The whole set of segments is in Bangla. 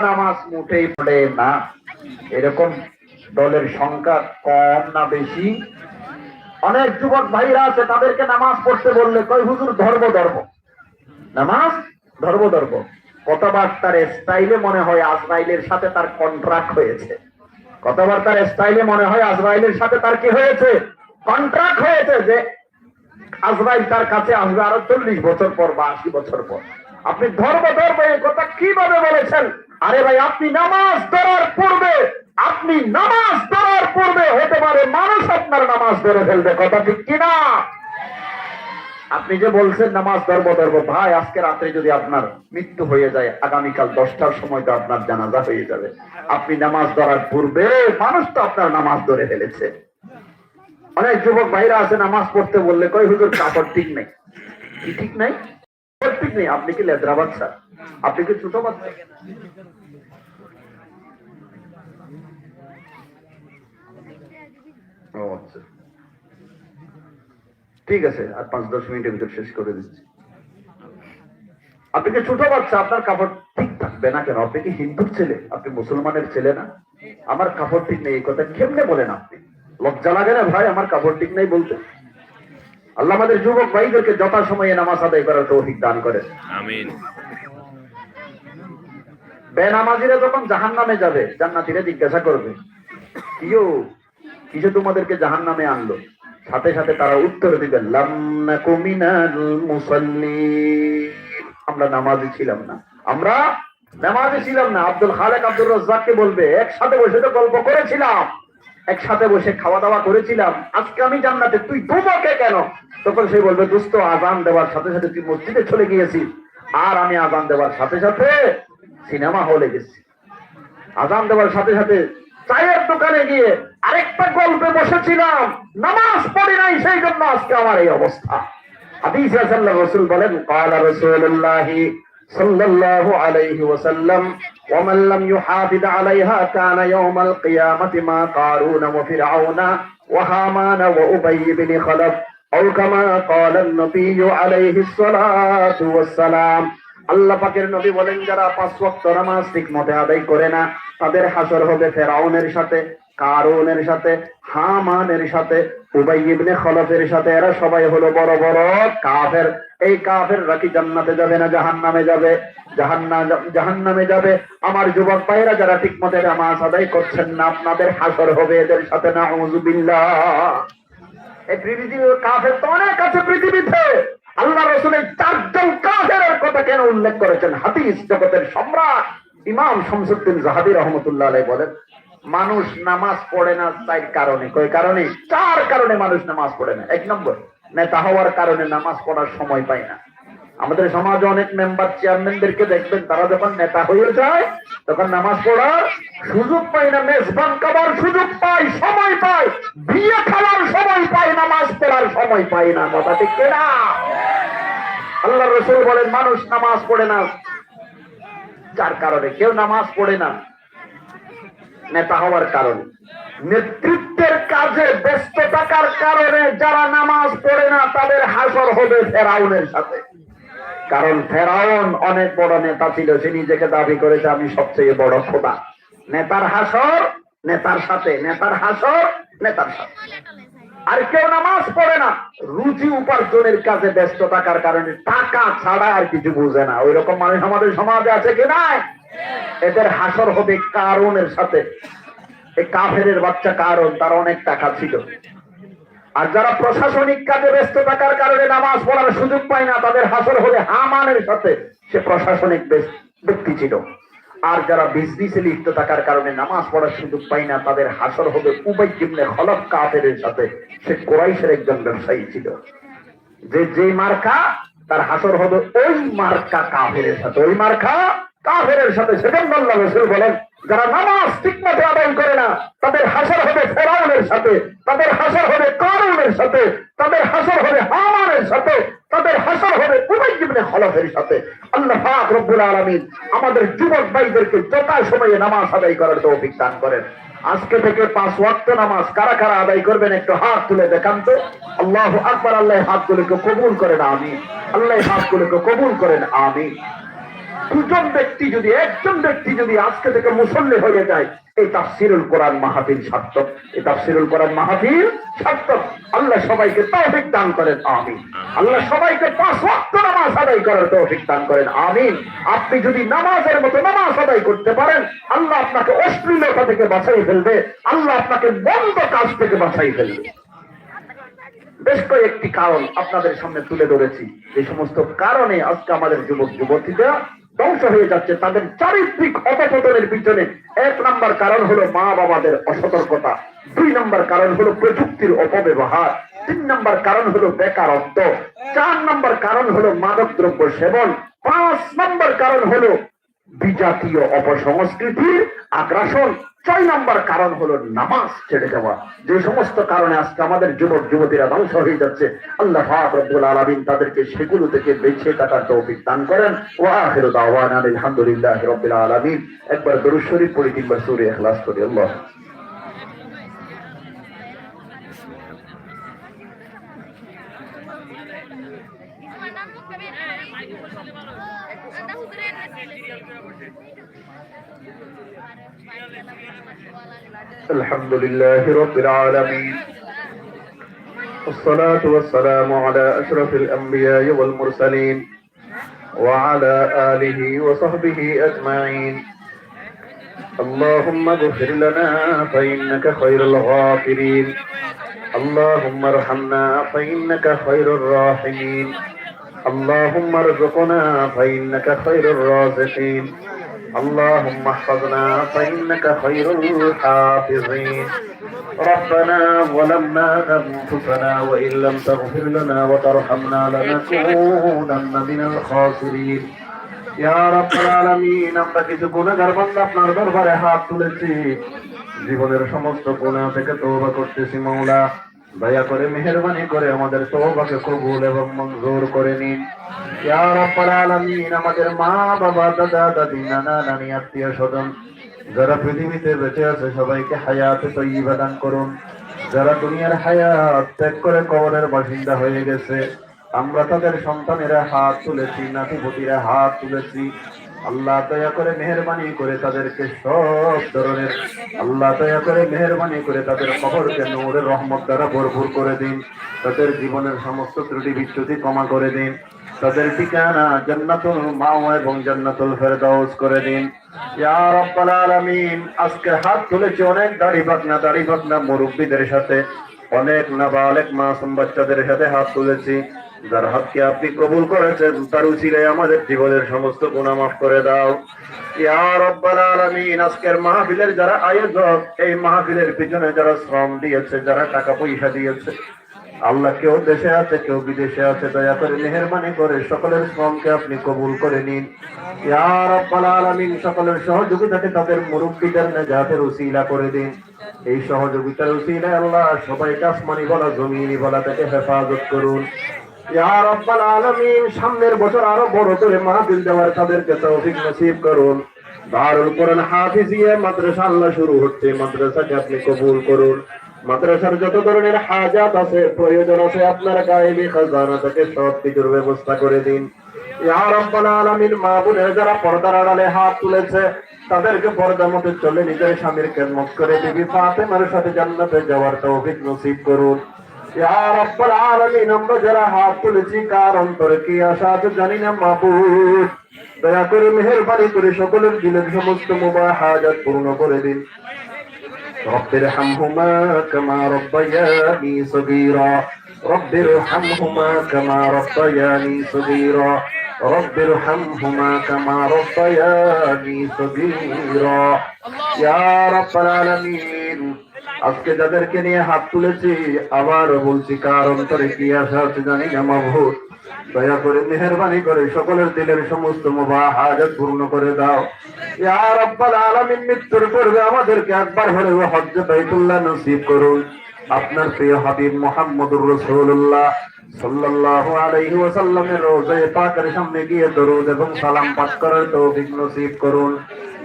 নামাজ মোটেই পড়ে না। এরকম দলের সংখ্যা কম না বেশি। অনেক যুবক ভাইরা আছে, তাদেরকে নামাজ পড়তে বললে, কই হুজুর, ধর্ম ধর্ম। নামাজ, ধর্ম ধর্ম। কথাবার্তার স্টাইলে মনে হয় আজরাইলের সাথে তার কন্ট্রাক্ট হয়েছে। কথাবার্তার স্টাইলে মনে হয় আজরাইলের সাথে তার কি হয়েছে? কন্ট্রাক্ট হয়েছে যে আজরাইল তার কাছে আসবে আরও চল্লিশ বছর পর বা আশি বছর পর। আপনি ধর্ম ধর্ম এই কথা কীভাবে বলেছেন? আরে ভাই, আপনি নামাজ ধরার পূর্বে, আপনি নামাজ ধরার পূর্বে হতে পারে মানুষ আপনার নামাজ ধরে ফেলবে, কথা ঠিক কিনা? আপনি যে বলছেন নামাজ ধর্ম ধর্ম ভাই, আজকে রাত্রে যদি আপনার মৃত্যু হয়ে যায়, আগামীকাল দশটার সময় তো আপনার জানাজা হয়ে যাবে। আপনি নামাজ ধরার পূর্বে মানুষ তো আপনার নামাজ ধরে ফেলেছে। অনেক যুবক ভাইরা আছে নামাজ পড়তে বললে কই হুজুর, কাপড় ঠিক নেই। কি ঠিক নাই? ঠিক নেই? আপনি কি লেদ্রা বাচ্চা আপনি কি ছোট বাচ্চা? ও আচ্ছা। ঠিক আছে আর পাঁচ দশ মিনিটের ভিতর শেষ করে দিচ্ছি। আপনি কি ছোট বাচ্চা? আপনার কাপড় ঠিক থাকবে না কেন? আপনি কি হিন্দুর ছেলে? আপনি মুসলমানের ছেলে না? আমার কাপড় ঠিক নেই এই কথা কেমনে বলেন আপনি? লজ্জা লাগে না ভাই আমার কাপড় ঠিক নেই বলতে? আল্লাহ আমাদের যুবক ভাইদেরকে যথা সময়ে নামাজ আদায় করার তৌফিক দান করে আমিন। বেনামাজিরা যখন জাহান নামে যাবে জান্নাতিরা জিজ্ঞাসা করবে কিও কিসে তোমাদেরকে জাহান নামে আনলো? সাথে সাথে তারা উত্তর দিবে আমরা নামাজি ছিলাম না। আমরা নামাজি ছিলাম না। আব্দুল খালেক আব্দুল রাজ্জাককে বলবে, একসাথে বসে তো গল্প করেছিলাম। একসাথে বসে খাওয়া দাওয়া করেছিলাম। আজকে আমি জান্নাতে, তুই দুমকে কেন? তখন সে বলবে, দোস্ত, আজান দেওয়ার সাথে সাথে তুই মসজিদে চলে গিয়েছিস। আর আমি আজান দেওয়ার সাথে সাথে সিনেমা হলে গেছি। আজান দেওয়ার সাথে সাথে চায়ের দোকানে গিয়ে আরেকটা গল্পে বসেছিলাম নামাজ পড়ি নাই সেই জন্য আজকে আমার এই অবস্থা হাদিস রাসূলুল্লাহ রাসূল বলেন قال رسول الله صلى الله عليه وسلم ومن لم يحافظ عليها كان يوم القيامة ما قارون وفرعون وهامان وأبي بن خلف أو كما قال النبي عليه الصلاة والسلام আল্লাহ পাকের নবী বলেন, যারা পাঁচ ওয়াক্ত নামাজ ঠিক মতে আদায় করে না, তাদের হাসর হবে ফেরাউনের সাথে, কারুনের সাথে, হামানের সাথে, উবাই ইবনে খলফের সাথে। এরা সবাই হলো বড় বড় কাফের। এই কাফের রাকি জান্নাতে যাবে না জাহান্নামে যাবে? জাহান্নাম জাহান্নামে যাবে? আমার যুবক ভাইরা যারা ঠিক মতে নামাজ আদায় করছেন না, আপনাদের হাসর হবে এদের সাথে না এই পৃথিবীর কাফের তো অনেক আছে পৃথিবীতে। আল্লাহ রসুলের চারজন কাফের কথা কেন উল্লেখ করেছেন? হাদিস জগতের সম্রাট ইমাম শামসুদ্দিন জাহাদি রহমতুল্লাহ আলাই বলেন, মানুষ নামাজ পড়ে না তাই কারণে। কয় কারণে? চার কারণে মানুষ নামাজ পড়ে না। এক নম্বর, নেতা হওয়ার কারণে নামাজ পড়ার সময় পায় না। আমাদের সমাজে অনেক মেম্বার চেয়ারম্যানদেরকে দেখবেন, তারা যখন নেতা হয়ে যায়, তখন নামাজ পড়ার সুযোগ পায় না, মেজবান খাবার সুযোগ পায়, সময় পায়, বিয়ে খাওয়ার সময় পায়, নামাজ পড়ার সময় পায় না। কথা ঠিক না আল্লাহ রসুল বলেন, মানুষ নামাজ পড়ে না। যার কারণে কেউ নামাজ পড়ে না। নেতা হওয়ার কারণে। নেতৃত্বের কাজে ব্যস্ত থাকার কারণে যারা নামাজ পড়ে না, তাদের হাসর হবে ফেরাউনের সাথে। কারণ ফেরাউন অনেক বড় নেতা ছিল, সে নিজেকে দাবি করেছে, আমি সবচেয়ে বড় খোদা। নেতার হাসর, নেতার সাথে। নেতার হাসর, নেতার সাথে। আর কেউ নামাজ পড়ে না। রুচি উপার্জনের কাজে ব্যস্ত থাকার কারণে টাকা ছাড়া আর কিছু বুঝে না। ওই রকম মানুষ আমাদের সমাজে আছে কি নাই? এদের হাসর হবে কারণের সাথে। এই কাফের বাচ্চা কারণ, তার অনেক টাকা ছিল। আর যারা প্রশাসনিক কাজে ব্যস্ত থাকার কারণে নামাজ পড়ার সুযোগ পায় না, তাদের হাসর হবে হামানের সাথে। সে প্রশাসনিক ব্যক্তি ছিল। আর যারা বিজনেসে লিপ্ত থাকার কারণে নামাজ পড়ার সুযোগ পায় না, তাদের হাসর হবে উবাই জিমনে খলক কাফের সাথে। সে কোরাইশের একজন ব্যবসায়ী ছিল। যে যে মার্কা, তার হাসর হবে ওই মার্কা কাফের সাথে। ওই মার্কা কাফের সাথে। সেজন্য আল্লাহ রসুল বলেন, যারা নামাজ ঠিক মতো আদায় করে না, তাদের হাসর হবে ফেরাউনের সাথে। তাদের হাসর হবে কারুনের সাথে, তাদের হাসর হবে হামানের সাথে, তাদের হাসর হবে উবাই জীবনে খলফের সাথে। আল্লাহ পাক রব্বুল আলামিন আমাদের যুবক ভাইদেরকে যথা সময়ে নামাজ আদায় করার তৌফিক দান করেন। আজকে থেকে পাঁচ ওয়াক্ত নামাজ কারা কারা আদায় করবেন একটু হাত তুলে দেখান তো। আল্লাহ আকবার, আল্লাহ হাতগুলোকে কবুল করেন আমি আল্লাহ হাতগুলোকে কবুল করেন আমি দুজন ব্যক্তি যদি একজন ব্যক্তি যদি আজকে থেকে মুসল্লি হয়ে যায় এই তাফসিরুল কোরআন মাহফিল সার্থক। এই তাফসিরুল কোরআন মাহফিল সার্থক। আল্লাহ সবাইকে তৌফিক দান করেন আমিন। আল্লাহ সবাইকে পাঁচ ওয়াক্ত নামাজ আদায় করার তৌফিক দান করেন আমিন। আপনি যদি নামাজের মতো নামাজ আদায় করতে পারেন আল্লাহ আপনাকে অশ্লীলতা থেকে বাঁচাই ফেলবে আল্লাহ আপনাকে বন্ধ কাজ থেকে বাঁচাই ফেলবে। বেশ কয়েকটি কারণ আপনাদের সামনে তুলে ধরেছি। এই সমস্ত কারণে আজকে আমাদের যুবক যুবতীরা ধ্বংস হয়ে যাচ্ছে, তাদের চারিত্রিক অপপতনের পিছনে এক নম্বর কারণ হলো মা বাবাদের অসতর্কতা, দুই নম্বর কারণ হলো প্রযুক্তির অপব্যবহার, তিন নম্বর কারণ হলো বেকারত্ব চার নম্বর কারণ হলো মাদক দ্রব্য সেবন, পাঁচ নম্বর কারণ হলো বিজাতীয় অপসংস্কৃতির আগ্রাসন ছয় নম্বর কারণ হলো নামাজ ছেড়ে যাওয়া যে সমস্ত কারণে আজকে আমাদের যুবক, যুবতীরা ধ্বংস হয়ে যাচ্ছে, আল্লাহ পাক আলমিন তাদেরকে সেগুলো থেকে বেছে থাকার তৌফিক দান করেন। ও আহের দাওয়ানা আলহামদুলিল্লাহ রাব্বিল আলমিন। একবার দরুশ্বরী পড়ি সূরা ইখলাস করি আল্লাহ। الحمد لله رب العالمين. والصلاة والسلام على أشرف الأنبياء والمرسلين وعلى آله وصحبه أجمعين. اللهم اغفر لنا فإنك خير الغافرين اللهم ارحمنا فإنك خير الراحمين. اللهم ارزقنا فإنك خير الرازقين. اللهم احفظنا فإنك خير الحافظين ربنا ظلمنا أنفسنا وإن لم تغفر لنا وترحمنا لنكونن من الخاسرين ইয়া রাব্বুল আলামিন আমরা কিছু গুনাহগার বান্দা আপনার দরবারে হাত তুলেছি জীবনের সমস্ত গুনাহ থেকে তওবা করতেছি মাওলা দয়া করে মেহেরবানি করে আমাদের তওবাকে কবুল এবং মঞ্জুর করে নিন। আমাদের মা, বাবা, দাদা, দাদি, নানা, নানি, আত্মীয় স্বজন, যারা পৃথিবীতে বেঁচে আছে, সবাইকে হায়াতে তৈবা দান করুন। যারা দুনিয়ার হায়াত ত্যাগ করে কবরের বাসিন্দা হয়ে গেছে, আমরা তাদের সন্তানেরা হাত তুলেছি, নাতিপতিরা হাত তুলেছি। আল্লাহ দয়া করে মেহরবানি করে তাদেরকে সব ধরনের, আল্লাহ দয়া করে মেহরবানি করে তাদের খবরকে নূরের রহমত দ্বারা ভরপুর করে দিন। তাদের জীবনের সমস্ত ত্রুটি বিচ্যুতি ক্ষমা করে দিন। তাদের ঠিকানা জান্নাতুল মাওয়া এবং জান্নাতুল ফেরদাউস করে দিন। ইয়া রাব্বাল আলামিন, আজকে হাত তুলেছি অনেক দাড়ি পাকনা দাড়ি পাকনা মুরব্বীদের সাথে। অনেক নাবালেক মাসুম বাচ্চাদের সাথে হাত তুলেছি। যার হাতকে আপনি কবুল করেছেন, তার উচিলায় আমাদের জীবনের সমস্ত গুনাহ মাফ করে দাও। আজকের মাহফিলের যারা আয়োজক, এই মাহফিলের পিছনে যারা শ্রম দিয়েছে, যারা টাকা পয়সা দিয়েছে, আল্লাহ কেউ দেশে আছে, কেউ বিদেশে আছে, দয়া করে মেহরবানি করে সকলের শ্রমকে আপনি কবুল করে নিন। আলামিন, সকলের সহযোগিতাকে তাদের মুরব্বীদের নেজাতের উসিলা করে দিন। এই সহযোগিতার উসিলায় আল্লাহ সবাইকে আসমানি বলা, জমিনি বলা থেকে হেফাজত করুন। সামনের বছর আরও বড় করে মাহফিল দেওয়ার তাদেরকে তৌফিক নসিব করুন। দারুল কোরআন মাদ্রাসা আল্লাহ শুরু হচ্ছে, মাদ্রাসাকে আপনি কবুল করুন। মাদ্রাসার যত ধরনের হাজাত আছে, প্রয়োজন আছে, আপনার খাজানা থেকে সব কিছুর ব্যবস্থা করে দিন। ইয়া মা যারা পর্দার আড়ালে হাত তুলেছে, তাদেরকে পর্দা মতো চলে নিজের স্বামীর খেদমত করে বিবি ফাতেমার সাথে জান্নাতে যাওয়ার তৌফিক নসিব করুন। আমরা যারা হাত তুলেছি কার অন্তরে কি আশা আছে জানি না মাবুদ দয়া করে মেহেরবানি করে সকলের দিলের সমস্ত মুবাহ হাজাত পূর্ণ করে দিন رب ارحمهما كما ربياني صغيرا رب ارحمهما كما ربياني صغيرا رب ارحمهما كما ربياني صغيرا يا رب العالمين আজকে যাদেরকে নিয়ে হাত তুলেছি, আবার বলছি কার অন্তরে কি আশা আছে জানি না, মাহবুব। দয়া করে মেহরবানি করে সকলের দিলের সমস্ত মুবাহ হাজত পূর্ণ করে দাও। ইয়া রাব্বাল আলামিন, মৃত্যুর পূর্বে আমাদেরকে একবার হলেও হজ্জ বাইতুল্লাহ নসিব করুন। আপনার প্রিয় হাবিব মুহাম্মদুর রাসূলুল্লাহ সাল্লাল্লাহু আলাইহি ওয়াসাল্লামের রোজায়ে পাকের সামনে গিয়ে দরুদ এবং সালাম পাঠ করার তৌফিক নসিব করুন।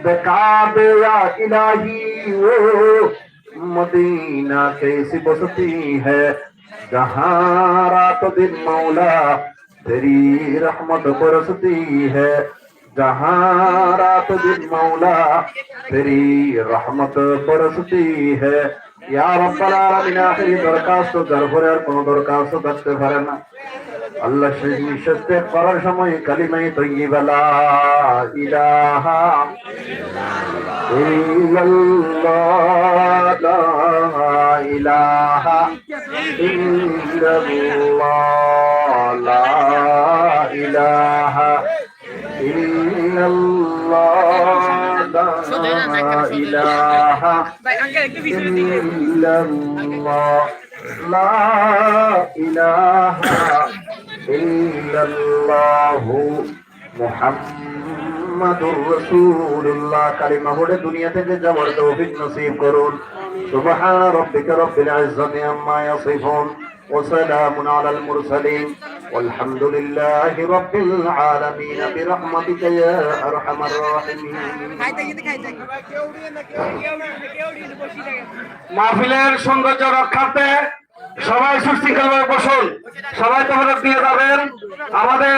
বেকাবে ইলাহি ও मदीना कैसी बसती है जहाँ रात दिन मौला तेरी रहमत बरसती है जहाँ रात दिन मौला तेरी रहमत बरसती है या रब्बाल आलामीन আখেরি দরখাস্ত দরবারে আর কোনো দরখাস্ত করতে পারে না আল্লাহ সেই নিঃশ্বাস করার সময় কালিমাই তৈবা লা ইলাহা ইলাহা ইলাহা ইলাহা ইল্লাল্লাহ লা ইলাহা ইল্লাল্লাহু মুহাম্মাদুর রাসূলুল্লাহ কালিমা পড়ে দুনিয়া থেকে যাওয়ার তৌফিক নসিব করুন সুবহান রাব্বিকা রব্বিল ইজ্জাতি আম্মা ইয়াসিফুন وسلام على المرسلين والحمد لله رب العالمين برحمتك يا ارحم الراحمين খাইতে গিয়ে খাইতে কেউ উড়িয়ে না কেউ উড়িয়ে না কেউ উড়িয়ে না বসি থাকে মাহফিলের সৌন্দর্য রক্ষার্থে সবাই সুশৃঙ্খলভাবে বসুন। সবাই তোমাদের দিয়ে যাবেন। আমাদের